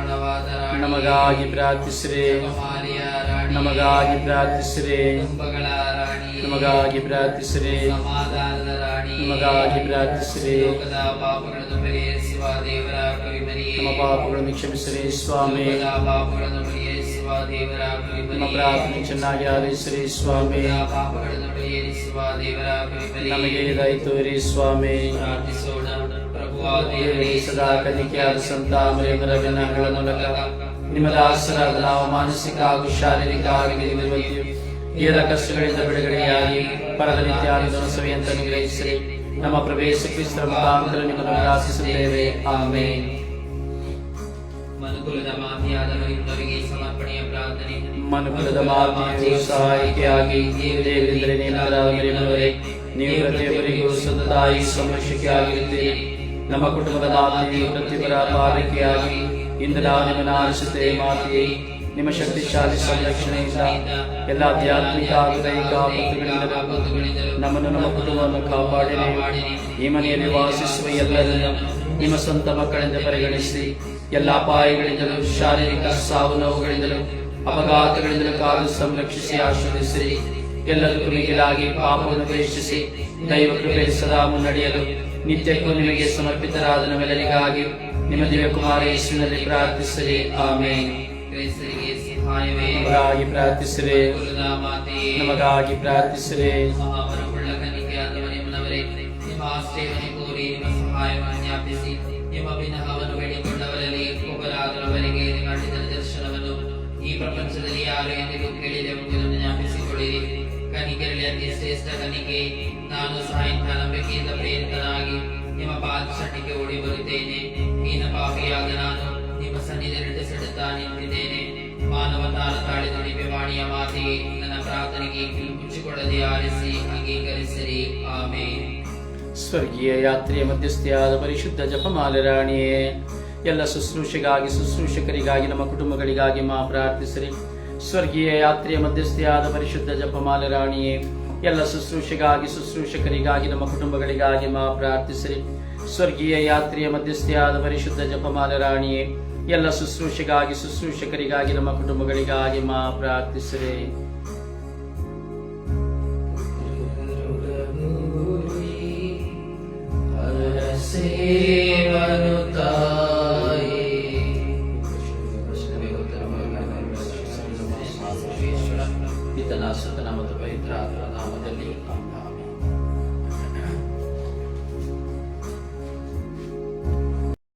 ಸ್ವರ್ಗಾರೋಹಣವಾದ ರಾಣಿ ನಮಗಾಗಿ ಪ್ರಾರ್ಥಿಸಿರಿ ಮಾರಿಯ ರಾಣಿ ನಮಗಾಗಿ ಪ್ರಾರ್ಥಿಸಿರಿ ಕುಂಭಗಳ ರಾಣಿ ನಮಗಾಗಿ ಪ್ರಾರ್ಥಿಸಿರಿ ಸಮಾಧಾನದ ರಾಣಿ ನಮಗಾಗಿ ಪ್ರಾರ್ಥಿಸಿರಿ ಲೋಕದ ಪಾಪಗಳನ್ನು ಪರಿಹರಿಸುವ ದೇವರ ಕವಿಮರಿಯೇ ನಮ್ಮ ಪಾಪಗಳನ್ನು ಕ್ಷಮಿಸಿರಿ ಸ್ವಾಮಿ ಲೋಕದ ಪಾಪಗಳನ್ನು ಪರಿಹರಿಸುವ ದೇವರ ನಮ್ಮ ಕವಿಮರಿಯೇ ಪ್ರಾರ್ಥನೆ ಚೆನ್ನಾಗಿ ಆಲಿಸಿರಿ ಸ್ವಾಮಿ ಲೋಕದ ಪಾಪಗಳನ್ನು ಪರಿಹರಿಸುವ ದೇವರ ಕವಿಮರಿಯೇ ನಮಗೆ ದಯ ತೋರಿ ಸ್ವಾಮಿ ಪ್ರಾರ್ಥಿಸೋಣ ಪ್ರಭುವಾ ದೇವರೇ ಸದಾ ಕಲಿಕೆಯಾದ ಸಂತ ಮರೆಯದರ ವಿನಗಳ ಮೂಲಕ ನಿಮ್ಮ ದಾಸರಾದ ನಾವು ಮಾನಸಿಕ ಹಾಗೂ ಶಾರೀರಿಕ ಆಗಿದೆ ಏದ ಕಷ್ಟಗಳಿಂದ ಬಿಡುಗಡೆಯಾಗಿ ಪರದ ನಿತ್ಯ ಅಂತ ಸವಿಯಂತ ಅನುಗ್ರಹಿಸಿರಿ ನಮ್ಮ ಪ್ರವೇಶ ಕ್ರಿಸ್ತರ ಮುಖಾಂತರ ನಿಮ್ಮನ್ನು ಪ್ರಾರ್ಥಿಸುತ್ತೇವೆ ಆಮೇಲೆ ಮನುಕುಲದ ಮಾತಿಯಾದ ಮರಿಯುವವರಿಗೆ ಸಮರ್ಪಣೆಯ ಪ್ರಾರ್ಥನೆ. ಮನುಕುಲದ ಮಾತೆಯು ಸಹಾಯಕಿಯಾಗಿ ಆಗಿ ದೇವರೇ ಮರಿಯಮ್ಮನವರೇ ನೀವು ಪ್ರತಿಯೊಬ್ಬರಿಗೂ ಸದಾ ತಾಯಿ ಸಂರಕ್ಷಕೆ ಆಗಿರುತ್ತೀರಿ ನಮ್ಮ ಕುಟುಂಬದ ಮಾತೆಯೇ ಪ್ರತಿಪರ ಪಾಲಿಕೆಯಾಗಿ ಇಂದಿನ ನಾವು ಆರಿಸುತ್ತೆ ಮಾತೆಯೇ. ನಿಮ್ಮ ಶಕ್ತಿಶಾಲಿ ಸಂರಕ್ಷಣೆಯಿಂದ ಎಲ್ಲ ಆಧ್ಯಾತ್ಮಿಕ ಆಧುನಿಕ ನಮ್ಮನ್ನು ನಮ್ಮ ಕುಟುಂಬವನ್ನು ಕಾಪಾಡಿ ಈ ಮನೆಯಲ್ಲಿ ವಾಸಿಸುವ ಎಲ್ಲರನ್ನು ನಿಮ್ಮ ಸ್ವಂತ ಮಕ್ಕಳಿಂದ ಪರಿಗಣಿಸಿ, ಎಲ್ಲ ಅಪಾಯಗಳಿಂದಲೂ, ಶಾರೀರಿಕ ಸಾವು ನೋವುಗಳಿಂದಲೂ, ಅಪಘಾತಗಳಿಂದಲೂ ಕಾಲು ಸಂರಕ್ಷಿಸಿ ಆಶ್ರದಿಸಿ ಎಲ್ಲರೂ ಮಿಗಿಲಾಗಿ ಪಾಪವನ್ನು ದ್ವೇಷಿಸಿ ದೈವ ಕೃಪೆ ಸದಾ ಮುನ್ನಡೆಯಲು ನಿತ್ಯಕ್ಕೂ ನಿಮಗೆ ಸಮರ್ಪಿತರಾದ ನಮ್ಮೆಲ್ಲರಿಗಾಗಿ ನಿಮ್ಮ ದಿವ್ಯ ಕುಮಾರ ಯೇಸುವಿನಲ್ಲಿ ಪ್ರಾರ್ಥಿಸಿರಿ ಆಮೇಲೆ ಕ್ರೈಸ್ತರಿಗೆ ಸಹಾಯವೇ ನಮಗಾಗಿ ಪ್ರಾರ್ಥಿಸಿರಿ ಕುಲದ ಮಾತೆಯೇ ನಮಗಾಗಿ ಪ್ರಾರ್ಥಿಸಿರಿ ಮಹಾವರವುಳ್ಳ ಕನ್ನಿಕೆಯಾದ ಮರಿಯಮ್ಮನವರೇ ನಿಮ್ಮ ಆಶ್ರಯವನ್ನು ಕೋರಿ ನಿಮ್ಮ ಸಹಾಯವನ್ನು ಜ್ಞಾಪಿಸಿ ನಿಮ್ಮ ವಿನಹವನ್ನು ಬೇಡಿಕೊಂಡವರಲ್ಲಿ ಒಬ್ಬರಾದರವರೆಗೆ ಮಾಡಿದ ದರ್ಶನವನ್ನು ಈ ಪ್ರಪಂಚದಲ್ಲಿ ಯಾರು ಎಂದಿಗೂ ಕೇಳಿದೆ ಎಂಬುದನ್ನು ಜ್ಞಾಪಿಸಿಕೊಳ್ಳಿರಿ ಕನಿಕೆಯಲ್ಲಿ ಅತಿ ಶ್ರೇಷ್ಠ ಕನಿಕೆ ನಾನು ಸಾಯಂಕಾಲ ನಂಬಿಕೆಯಿಂದ ಪ್ರೇರಿತನಾಗಿ ನಿಮ್ಮ ಪಾದಶಟ್ಟಿಗೆ ಓಡಿ ಬರುತ್ತೇನೆ. ಹೀನ ಪಾಪಿಯಾದ ನಾನು ನಿಮ್ಮ ಸನ್ನಿಧಿ ಸೆಡುತ್ತಾ ನಿಂತಿದ್ದೇನೆ ಮಾನವ ತಾಳ ತಾಳಿ ನುಡಿಮೆ ಮಾತಿಗೆ ನನ್ನ ಪ್ರಾರ್ಥನೆಗೆ ಮುಚ್ಚಿಕೊಳ್ಳದೆ ಆರಿಸಿ ಅಂಗೀಕರಿಸಿರಿ. ಆಮೇ ಸ್ವರ್ಗೀಯ ಯಾತ್ರೆಯ ಮಧ್ಯಸ್ಥೆಯಾದ ಪರಿಶುದ್ಧ ಜಪಮಾಲೆ ರಾಣಿಯೇ, ಎಲ್ಲ ಶುಶ್ರೂಷೆಗಾಗಿ, ಶುಶ್ರೂಷಕರಿಗಾಗಿ, ನಮ್ಮ ಕುಟುಂಬಗಳಿಗಾಗಿ ಮಾ ಪ್ರಾರ್ಥಿಸಿರಿ. ಸ್ವರ್ಗೀಯ ಯಾತ್ರೆಯ ಮಧ್ಯಸ್ಥೆಯಾದ ಪರಿಶುದ್ಧ ಜಪಮಾಲೆ ರಾಣಿಯೇ ಎಲ್ಲ ಶುಶ್ರೂಷೆಗಾಗಿ, ಶುಶ್ರೂಷಕರಿಗಾಗಿ, ನಮ್ಮ ಕುಟುಂಬಗಳಿಗಾಗಿ ಮಾ ಪ್ರಾರ್ಥಿಸಿರಿ. ಸ್ವರ್ಗೀಯ ಯಾತ್ರೆಯ ಮಧ್ಯಸ್ಥೆಯಾದ ಪರಿಶುದ್ಧ ಜಪಮಾಲ ರಾಣಿಯೇ, ಎಲ್ಲ ಶುಶ್ರೂಷೆಗಾಗಿ, ಶುಶ್ರೂಷಕರಿಗಾಗಿ, ನಮ್ಮ ಕುಟುಂಬಗಳಿಗಾಗಿ ಮಾ ಪ್ರಾರ್ಥಿಸಿರಿ.